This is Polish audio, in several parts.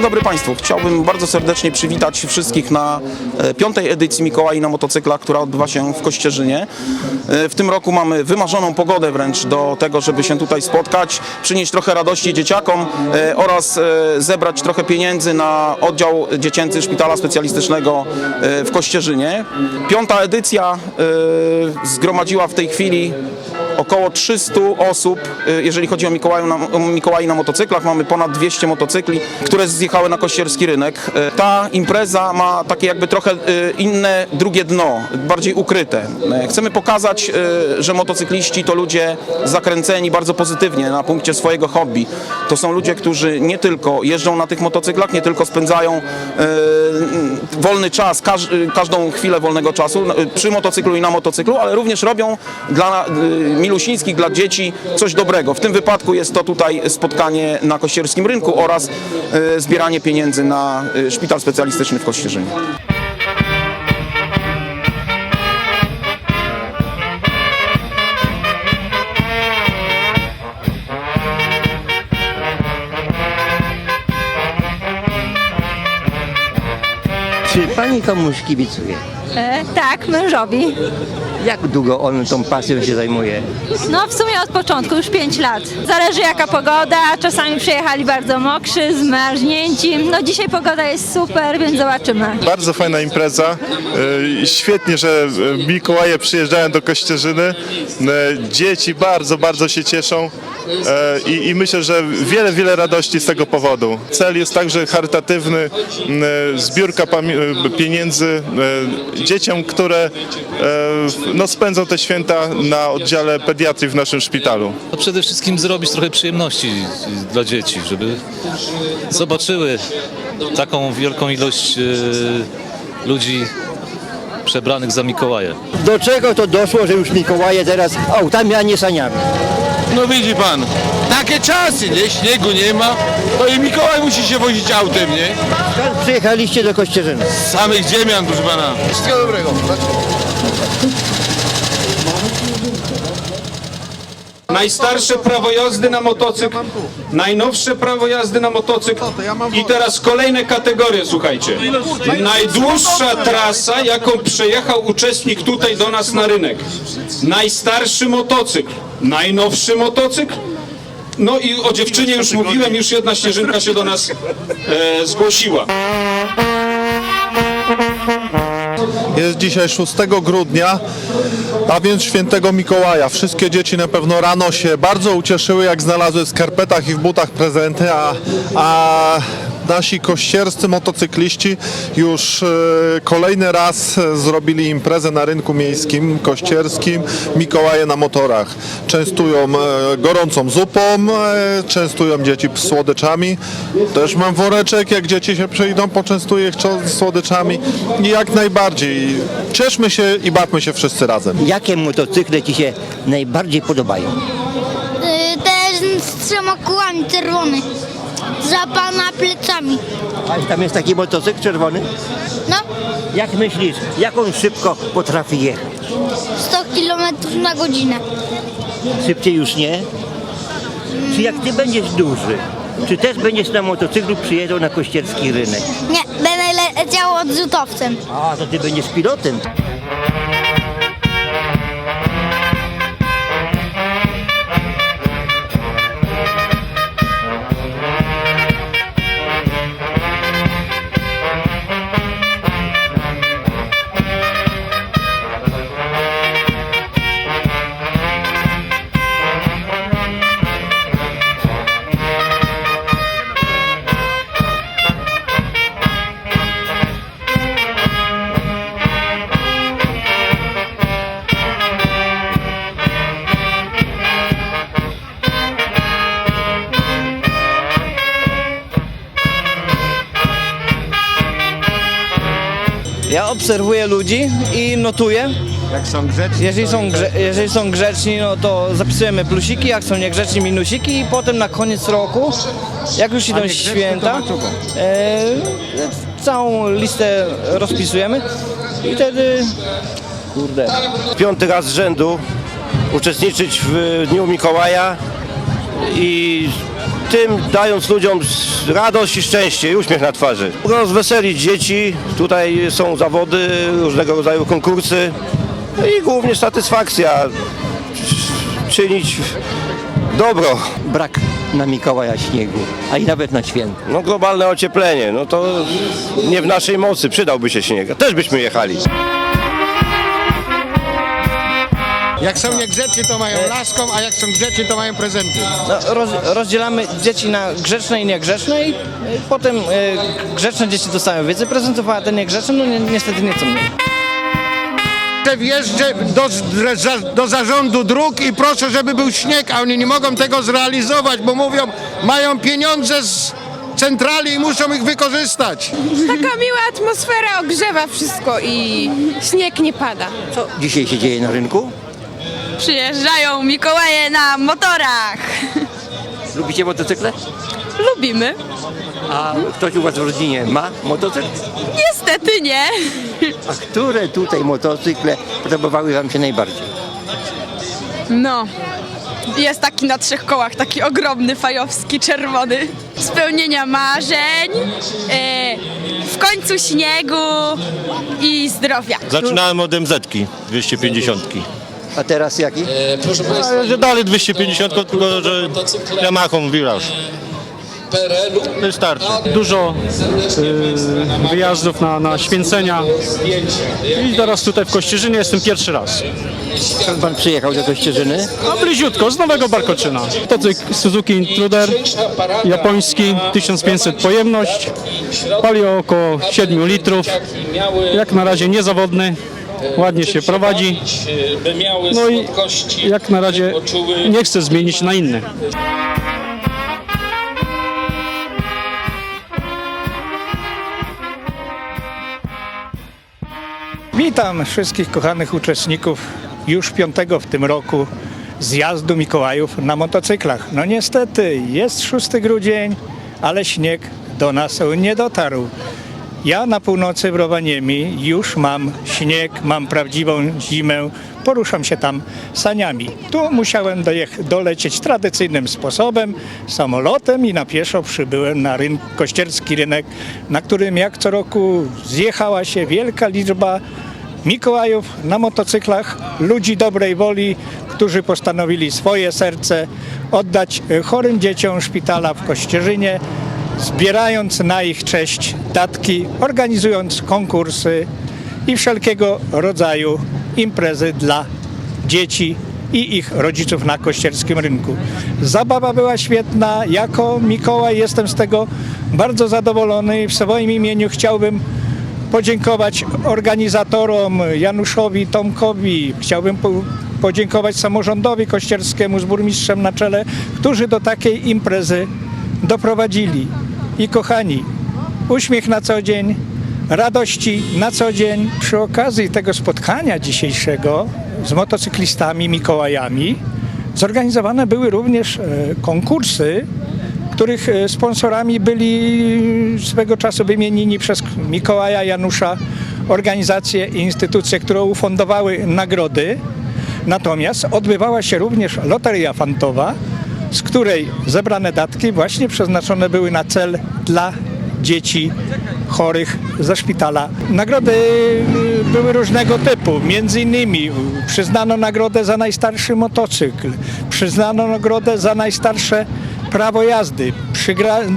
Dzień dobry Państwu. Chciałbym bardzo serdecznie przywitać wszystkich na e, piątej edycji Mikołaj na motocyklach, która odbywa się w Kościerzynie. E, W tym roku mamy wymarzoną pogodę wręcz do tego, żeby się tutaj spotkać, przynieść trochę radości dzieciakom e, oraz zebrać trochę pieniędzy na oddział dziecięcy Szpitala Specjalistycznego w Kościerzynie. Piąta edycja zgromadziła w tej chwili około 300 osób, y, jeżeli chodzi o Mikołaju na, o Mikołaj na motocyklach. Mamy ponad 200 motocykli, które zjechały na kościerski rynek. Y, Ta impreza ma takie jakby trochę y, inne, drugie dno, bardziej ukryte. Chcemy pokazać, że motocykliści to ludzie zakręceni bardzo pozytywnie na punkcie swojego hobby. To są ludzie, którzy nie tylko jeżdżą na tych motocyklach, nie tylko spędzają wolny czas, każ, każdą chwilę wolnego czasu y, przy motocyklu i na motocyklu, ale również robią dla milusińskich, dla dzieci coś dobrego. W tym wypadku jest to tutaj spotkanie na Kościerskim Rynku oraz y, zbieranie pieniędzy na y, Szpital Specjalistyczny w Kościerzynie. Czy pani komuś kibicuje? E, tak, mężowi. Jak długo on tą pasją się zajmuje? No w sumie od początku, już 5 lat. Zależy jaka pogoda, czasami przyjechali bardzo mokrzy, zmarznięci. No dzisiaj pogoda jest super, więc zobaczymy. Bardzo fajna impreza. E, Świetnie, że e, Mikołaje przyjeżdżają do Kościerzyny. E, Dzieci bardzo, bardzo się cieszą i, i myślę, że wiele, wiele radości z tego powodu. Cel jest także charytatywny, e, zbiórka e, pieniędzy e, dzieciom, które e, no, spędzą te święta na oddziale pediatrii w naszym szpitalu. No przede wszystkim zrobić trochę przyjemności dla dzieci, żeby zobaczyły taką wielką ilość e, ludzi przebranych za Mikołaja. Do czego to doszło, że już Mikołaje teraz autami, a nie saniami? No widzi pan, takie czasy, nie? Śniegu nie ma, to i Mikołaj musi się wozić autem, nie? Skąd przyjechaliście do Kościerzyny? Z samych ziemian, proszę pana. Wszystkiego dobrego. Najstarsze prawo jazdy na motocykl, najnowsze prawo jazdy na motocykl i teraz kolejne kategorie, słuchajcie. Najdłuższa trasa, jaką przejechał uczestnik tutaj do nas na rynek. Najstarszy motocykl, najnowszy motocykl. No i o dziewczynie już mówiłem, już jedna śnieżynka się do nas e, zgłosiła. Jest dzisiaj 6 grudnia, a więc świętego Mikołaja. Wszystkie dzieci na pewno rano się bardzo ucieszyły, jak znalazły w skarpetach i w butach prezenty, a, a nasi kościerscy motocykliści już e, kolejny raz e, zrobili imprezę na rynku miejskim kościerskim Mikołaje na motorach. Częstują e, gorącą zupą, częstują dzieci słodyczami. Też mam woreczek, jak dzieci się przyjdą, poczęstuję ich słodyczami i jak najbardziej cieszmy się i bawmy się wszyscy razem. Jakie motocykle ci się najbardziej podobają? Y, Ten z trzema kołami czerwony. Za pana plecami. A tam jest taki motocykl czerwony? No, Jak myślisz, jak on szybko potrafi jechać? 100 km na godzinę. Szybciej już nie? Czy jak ty będziesz duży, czy też będziesz na motocyklu przyjeżdżał na kościerski rynek? Nie, będę leciał odrzutowcem. A, to ty będziesz pilotem. Ja obserwuję ludzi i notuję. Jak są grzeczni, Jeżeli są, grze, jeżeli są grzeczni, no to zapisujemy plusiki, jak są niegrzeczni minusiki i potem na koniec roku, jak już idą święta, e, całą listę rozpisujemy i wtedy, kurde, piąty raz z rzędu uczestniczyć w Dniu Mikołaja i tym dając ludziom radość i szczęście i uśmiech na twarzy. Rozweselić dzieci, tutaj są zawody, różnego rodzaju konkursy no i głównie satysfakcja, czynić dobro. Brak na Mikołaja śniegu, a i nawet na święta. No globalne ocieplenie, no to nie w naszej mocy, przydałby się śnieg, też byśmy jechali. Jak są niegrzeczni, to mają laską, a jak są grzeczni, to mają prezenty. No, roz, rozdzielamy dzieci na grzeczne i niegrzeczne i potem y, grzeczne dzieci dostają więcej prezentów, a te niegrzeczne no ni niestety nie chcą wjeżdżę do, do zarządu dróg i proszę, żeby był śnieg, a oni nie mogą tego zrealizować, bo mówią, mają pieniądze z centrali i muszą ich wykorzystać. Taka miła atmosfera ogrzewa wszystko i śnieg nie pada. Co dzisiaj się dzieje na rynku? Przyjeżdżają Mikołaje na motorach. Lubicie motocykle? Lubimy. A ktoś u was w rodzinie ma motocykl? Niestety nie. A które tutaj motocykle podobały wam się najbardziej? No. Jest taki na trzech kołach, taki ogromny, fajowski, czerwony. Spełnienia marzeń, e, w końcu śniegu i zdrowia. Zaczynałem od MZ-ki 250. A teraz jaki? Ale dalej 250, tylko że Yamahą Viraż. Wystarczy. dużo y, wyjazdów na, na święcenia i teraz tutaj w Kościerzynie jestem pierwszy raz. Skąd pan przyjechał do Kościerzyny? No bliziutko, z Nowego Barkoczyna. Motocykl Suzuki Intruder, japoński, 1500 pojemność, pali około 7 litrów, jak na razie niezawodny, ładnie się prowadzi, no i jak na razie nie chcę zmienić na inny. Witam wszystkich kochanych uczestników już piątego w tym roku zjazdu Mikołajów na motocyklach. No niestety jest 6 grudzień, ale śnieg do nas nie dotarł. Ja na północy w Rowaniemi już mam śnieg, mam prawdziwą zimę, poruszam się tam saniami. Tu musiałem dojech- dolecieć tradycyjnym sposobem, samolotem i na pieszo przybyłem na ryn- kościerski rynek, na którym jak co roku zjechała się wielka liczba Mikołajów na motocyklach, ludzi dobrej woli, którzy postanowili swoje serce oddać e, chorym dzieciom szpitala w Kościerzynie, zbierając na ich cześć datki, organizując konkursy i wszelkiego rodzaju imprezy dla dzieci i ich rodziców na kościerskim rynku. Zabawa była świetna. Jako Mikołaj jestem z tego bardzo zadowolony i w swoim imieniu chciałbym podziękować organizatorom Januszowi Tomkowi. Chciałbym po, podziękować samorządowi kościerskiemu z burmistrzem na czele, którzy do takiej imprezy doprowadzili. I kochani, uśmiech na co dzień, radości na co dzień. Przy okazji tego spotkania dzisiejszego z motocyklistami Mikołajami zorganizowane były również e, konkursy których e, sponsorami byli swego czasu wymienieni przez Mikołaja Janusza organizacje i instytucje, które ufundowały nagrody. Natomiast odbywała się również loteria fantowa, z której zebrane datki właśnie przeznaczone były na cel dla dzieci chorych ze szpitala. Nagrody y, były różnego typu. Między innymi przyznano nagrodę za najstarszy motocykl, przyznano nagrodę za najstarsze prawo jazdy,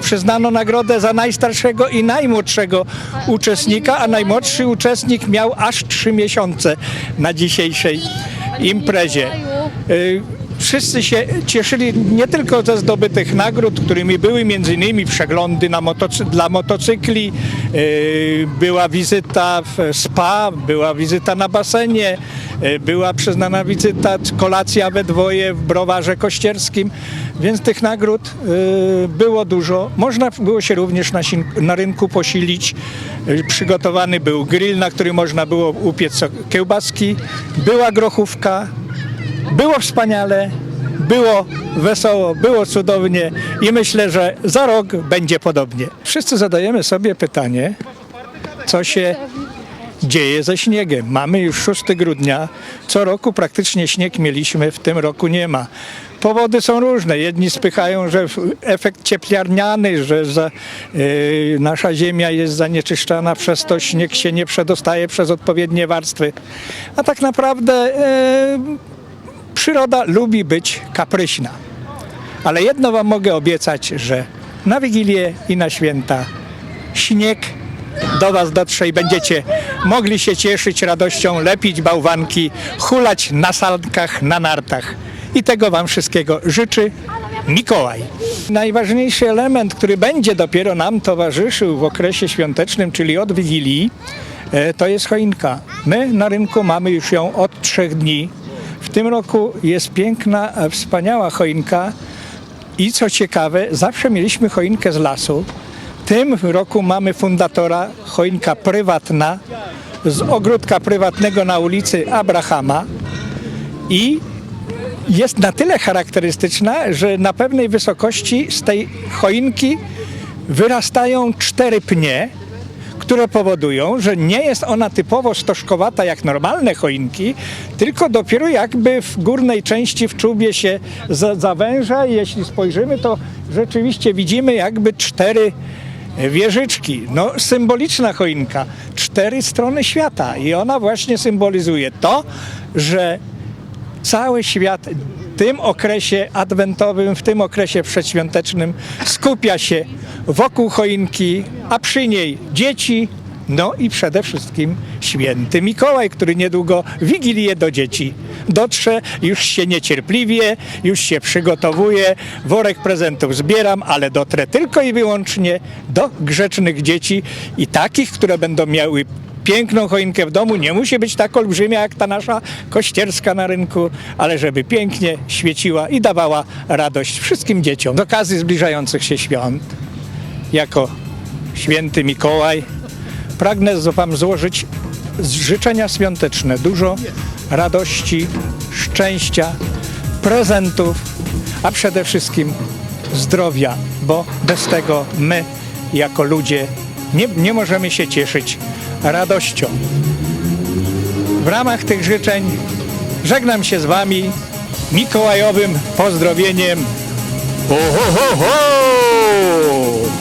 przyznano nagrodę za najstarszego i najmłodszego uczestnika, a najmłodszy uczestnik miał aż trzy miesiące na dzisiejszej imprezie. Wszyscy się cieszyli nie tylko ze zdobytych nagród, którymi były m.in. przeglądy na motocy- dla motocykli, yy, była wizyta w spa, była wizyta na basenie, yy, była przyznana wizyta, kolacja we dwoje w browarze kościerskim, więc tych nagród yy, było dużo. Można było się również na, na rynku posilić. Przygotowany był grill, na który można było upiec kiełbaski, była grochówka, było wspaniale, było wesoło, było cudownie i myślę, że za rok będzie podobnie. Wszyscy zadajemy sobie pytanie, co się dzieje ze śniegiem. Mamy już 6 grudnia, co roku praktycznie śnieg mieliśmy, w tym roku nie ma. powody są różne. Jedni spychają, że efekt cieplarniany, że za, y, nasza ziemia jest zanieczyszczana, przez to śnieg się nie przedostaje przez odpowiednie warstwy. A tak naprawdę y, przyroda lubi być kapryśna. Ale jedno wam mogę obiecać, że na Wigilię i na święta śnieg do was dotrze i będziecie mogli się cieszyć radością, lepić bałwanki, hulać na sankach, na nartach. I tego wam wszystkiego życzy Mikołaj. Najważniejszy element, który będzie dopiero nam towarzyszył w okresie świątecznym, czyli od Wigilii, e, to jest choinka. My na rynku mamy już ją od trzech dni. W tym roku jest piękna, e, wspaniała choinka, i co ciekawe, zawsze mieliśmy choinkę z lasu. W tym roku mamy fundatora, choinka prywatna, z ogródka prywatnego na ulicy Abrahama. I jest na tyle charakterystyczna, że na pewnej wysokości z tej choinki wyrastają cztery pnie, które powodują, że nie jest ona typowo stożkowata jak normalne choinki, tylko dopiero jakby w górnej części w czubie się za- zawęża i jeśli spojrzymy, to rzeczywiście widzimy jakby cztery wieżyczki. No, symboliczna choinka. Cztery strony świata i ona właśnie symbolizuje to, że cały świat tym okresie adwentowym, w tym okresie przedświątecznym skupia się wokół choinki, a przy niej dzieci, no i przede wszystkim święty Mikołaj, który niedługo Wigilię do dzieci dotrze, już się niecierpliwie, już się przygotowuje, worek prezentów zbieram, ale dotrę tylko i wyłącznie do grzecznych dzieci i takich, które będą miały piękną choinkę w domu. Nie musi być tak olbrzymia jak ta nasza kościerska na rynku, ale żeby pięknie świeciła i dawała radość wszystkim dzieciom. Z okazji zbliżających się świąt, jako święty Mikołaj, pragnę Wam złożyć życzenia świąteczne. Dużo radości, szczęścia, prezentów, a przede wszystkim zdrowia, bo bez tego my, jako ludzie, nie, nie możemy się cieszyć radością. W ramach tych życzeń żegnam się z Wami mikołajowym pozdrowieniem. Ho, ho, ho, ho!